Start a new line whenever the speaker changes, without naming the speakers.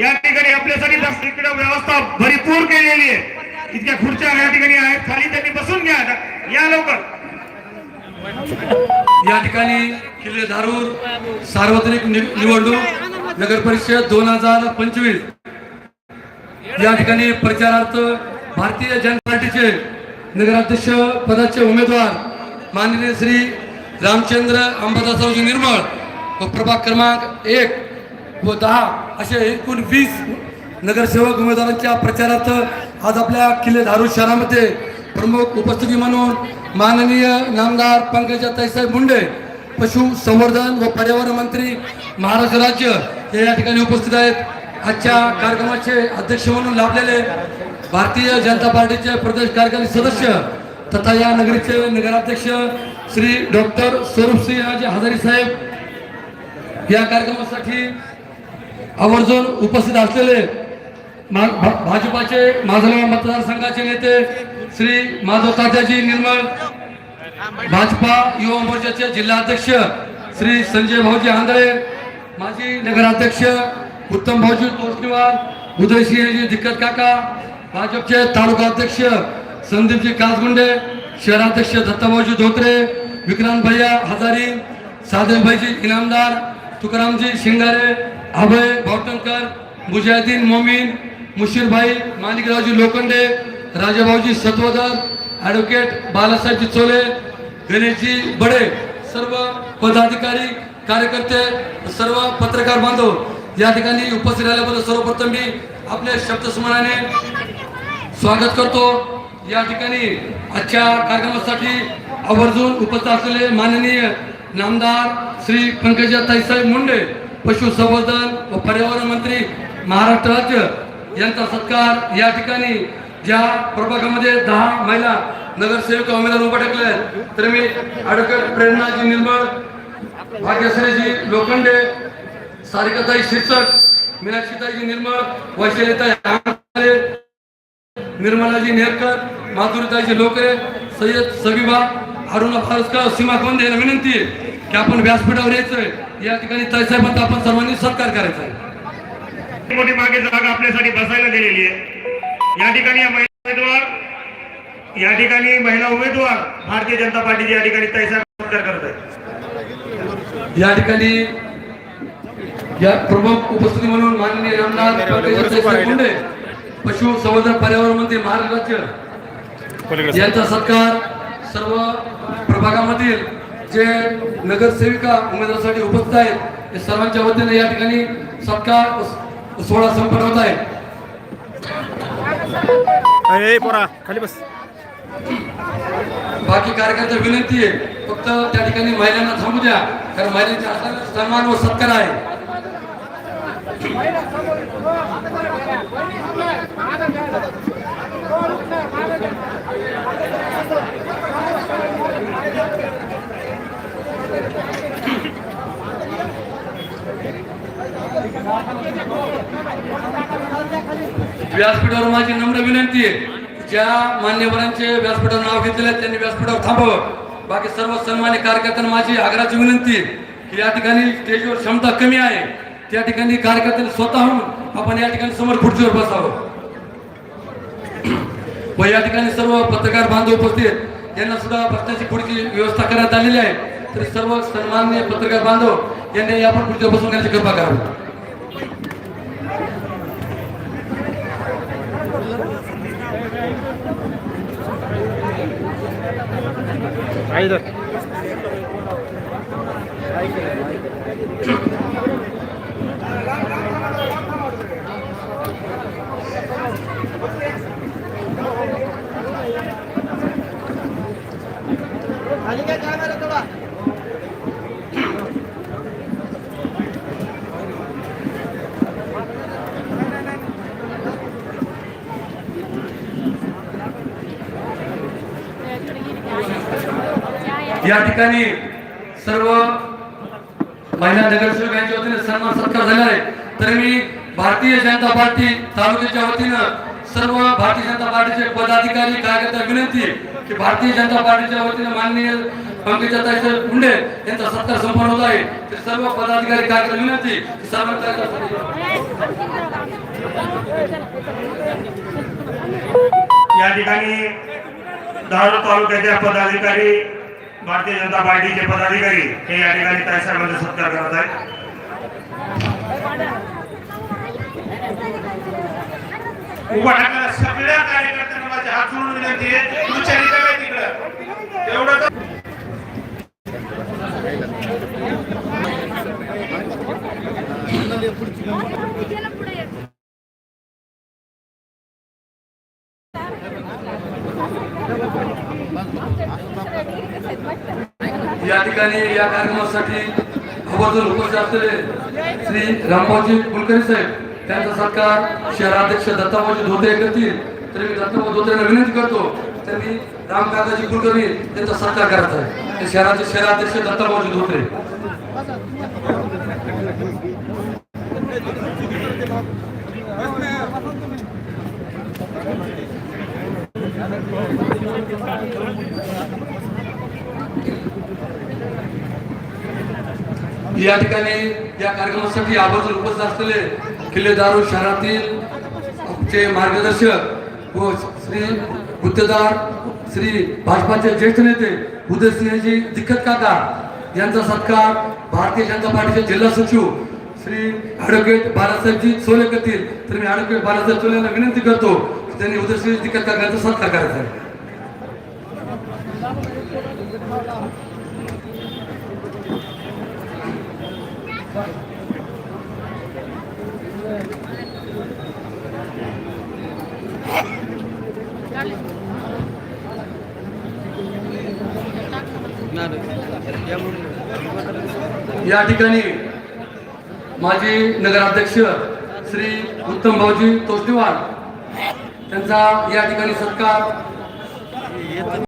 या ठिकाणी आपल्यासाठी जास्त इकडे व्यवस्था भरपूर केलेली आहे. इतक्या खुर्च्या या ठिकाणी आहेत. खाली त्यांनी बसून घ्या या लवकर.
या ठिकाणी किल्ले धारूर सार्वजनिक निवडणूक नगर परिषद दोन हजार पंचवीस. या ठिकाणी प्रचारार्थ भारतीय जनता पार्टीचे नगराध्यक्ष पदाचे उमेदवार माननीय श्री रामचंद्र अंबादासरावजी निर्मळ व प्रभाग क्रमांक एक. व दहा असे एकूण वीस नगरसेवक उमेदवारांच्या प्रचारार्थ आज आपल्या किल्ले धारूर शहरामध्ये प्रमुख उपस्थिती म्हणून माननीय नामदार पंकजा ताईसाहेब मुंडे पशु संवर्धन व पर्यावरण मंत्री महाराष्ट्र राज्य हे या ठिकाणी उपस्थित आहेत. आजच्या कार्यक्रमाचे अध्यक्ष म्हणून लाभलेले भारतीय जनता पार्टीचे प्रदेश कार्यकारी सदस्य तथा या नगरीचे नगराध्यक्ष श्री डॉक्टर स्वरूपसिंहजी हजारी साहेब या कार्यक्रमासाठी आवर्जून उपस्थित असलेले मा- भा- भाजपाचे माझगाव मतदारसंघाचे नेते श्री माधव तात्याजी निर्मळ भाजपा युवा मोर्चाचे जिल्हाध्यक्ष श्री संजय भाऊजी आंधळे माजी नगराध्यक्ष उत्तम भाऊजी तोष्णीवार उदयसिंहजी दिक्कत काका भाजपचे तालुका अध्यक्ष संदीपजी कासगुंडे शहराध्यक्ष दत्ताभाऊजी धोत्रे विक्रांत भैया हजारी भाईजी इनामदार तुकारामजी शिंगारे अभय भावटणकर मुजाहिदीन मोमीन मुशीरभाई माणिकरावजी लोखंडे राजाभाऊजी सत्वदर ॲडव्होकेट बालासाहेबजी चोले गणेशजी बडे सर्व पदाधिकारी कार्यकर्ते सर्व पत्रकार बांधव या ठिकाणी उपस्थित राहिल्याबद्दल सर्वप्रथम मी आपल्या शब्दस्मरणाने स्वागत करतो. या ठिकाणी आजच्या कार्यक्रमासाठी आवर्जून उपस्थित असलेले माननीय नामदार श्री पंकजा ताईसाहेब मुंडे पशुसंवर्धन व पर्यावरण मंत्री महाराष्ट्र राज्य यांचा सत्कार या ठिकाणी ज्या प्रभागामध्ये दहा महिला नगरसेविका उमेदवार उभा टाकले आहेत. तर मी अडकट प्रेरणाजी निर्मळ भाग्यश्रीजी लोखंडे सारिकाताई शिरसट मीनाक्षीताईजी निर्मळ वैशालीताई निर्मलाजी नेरकर माधुरीताईजी लोकरे सय्यद सबिबा अरुणा फारसकर सीमा कोंदे यांना विनंती आहे. की आपण व्यासपीठावर यायचंय. या ठिकाणी ताईसाहेबांचा आपण सर्वांनी सत्कार करायचा आहे.
मोठी मागे जागा आपल्यासाठी बसायला दिलेली आहे. या ठिकाणी या महिला उमेदवार या ठिकाणी महिला उमेदवार भारतीय जनता पार्टीचे या ठिकाणी तैसा सत्कार करत आहेत.
या ठिकाणी या प्रमुख उपस्थिती म्हणून माननीय ताईसाहेब मुंडे पशु संवर्धन पर्यावरण मंत्री महाराष्ट्र राज्य यांचा सत्कार सर्व प्रभागामधील जे नगरसेविका उमेदवारासाठी उपस्थित आहेत ते सर्वांच्या वतीने या ठिकाणी सत्कार सोहळा संपन्न होत आहे.
अरे पोरा खाली बस.
बाकी कार्यकर्त्या विनंती आहे फक्त त्या ठिकाणी महिलांना थांबू द्या कारण महिलांच्या सन्मान व सत्कार आहे. व्यासपीठावर माझी नम्र विनंती आहे. ज्या मान्यवरांचे व्यासपीठावर नाव घेतलेले त्यांनी व्यासपीठावर थांबावं. बाकी सर्व सन्मान्य कार्यकर्त्यांना माझी आग्रहाची विनंती आहे की या ठिकाणी स्टेजवर क्षमता कमी आहे. त्या ठिकाणी कार्यकर्त्यांनी स्वतःहून आपण या ठिकाणी समोर खुर्चीवर बसावं. व या ठिकाणी सर्व पत्रकार बांधव उपस्थित यांना सुद्धा बसण्याची खुर्ची व्यवस्था करण्यात आलेली आहे. तरी सर्व सन्मान्य पत्रकार बांधव यांनी आपण खुर्चीवर बसून घेण्याची कृपा करावी.
Hayırdır? Hayırdır? Hayırdır?
या ठिकाणी सर्व महिला नगरसेवक यांच्या वतीने सन्मान सत्कार झाला आहे. तर मी भारतीय जनता पार्टी तालुक्याच्या वतीनं सर्व भारतीय जनता पार्टीचे पदाधिकारी कार्यकर्ता विनंती की भारतीय जनता पार्टीच्या वतीने माननीय पंकजाताई मुंडे यांचा सत्कार संपन्न होत आहे. तर सर्व पदाधिकारी कार्यकर्ता विनंती सर्व
या ठिकाणी धारूर तालुक्याच्या पदाधिकारी भारतीय जनता पार्टीचे पदाधिकारी हे या ठिकाणी ताईसाहेबांचा सत्कार करत आहेत.
उभा टाकणाऱ्या सगळ्या कार्यकर्त्यांना माझी हात जोडून विनंती आहे तुमच्या रिकाम्या तिकडं तेवढं तर-
या ठिकाणी या कार्यक्रमासाठी आवर्जून उपस्थित असलेले श्री रामभाऊजी कुलकर्णी साहेब त्यांचा सत्कार शहराध्यक्ष दत्ताभाऊजी धोत्रे करतील. तर मी दत्ताभाऊ धोत्रेला विनंती करतो त्यांनी रामकाकाजी कुलकर्णी त्यांचा सत्कार करायचा आहे. ते शहराचे शहराध्यक्ष दत्ताभाऊजी धोत्रे. या ठिकाणी या कार्यक्रमासाठी आवर्जून उपस्थित असलेले किल्लेदारू शहरातील चे मार्गदर्शक व श्री गुत्तेदार श्री भाजपाचे ज्येष्ठ नेते उदयसिंहजी दिक्कत काका यांचा सत्कार भारतीय जनता पार्टीचे जिल्हा सचिव श्री ॲडव्होकेट बाळासाहेबजी सोले करतील तर मी ॲडव्होकेट बाळासाहेब सोले विनंती करतो त्यांनी उदयसिंह दिक्कत काकांचा सत्कार करायचा आहे. या ठिकाणी माजी नगराध्यक्ष श्री उत्तम भाऊजी तोष्टीवाड त्यांचा या ठिकाणी सत्कार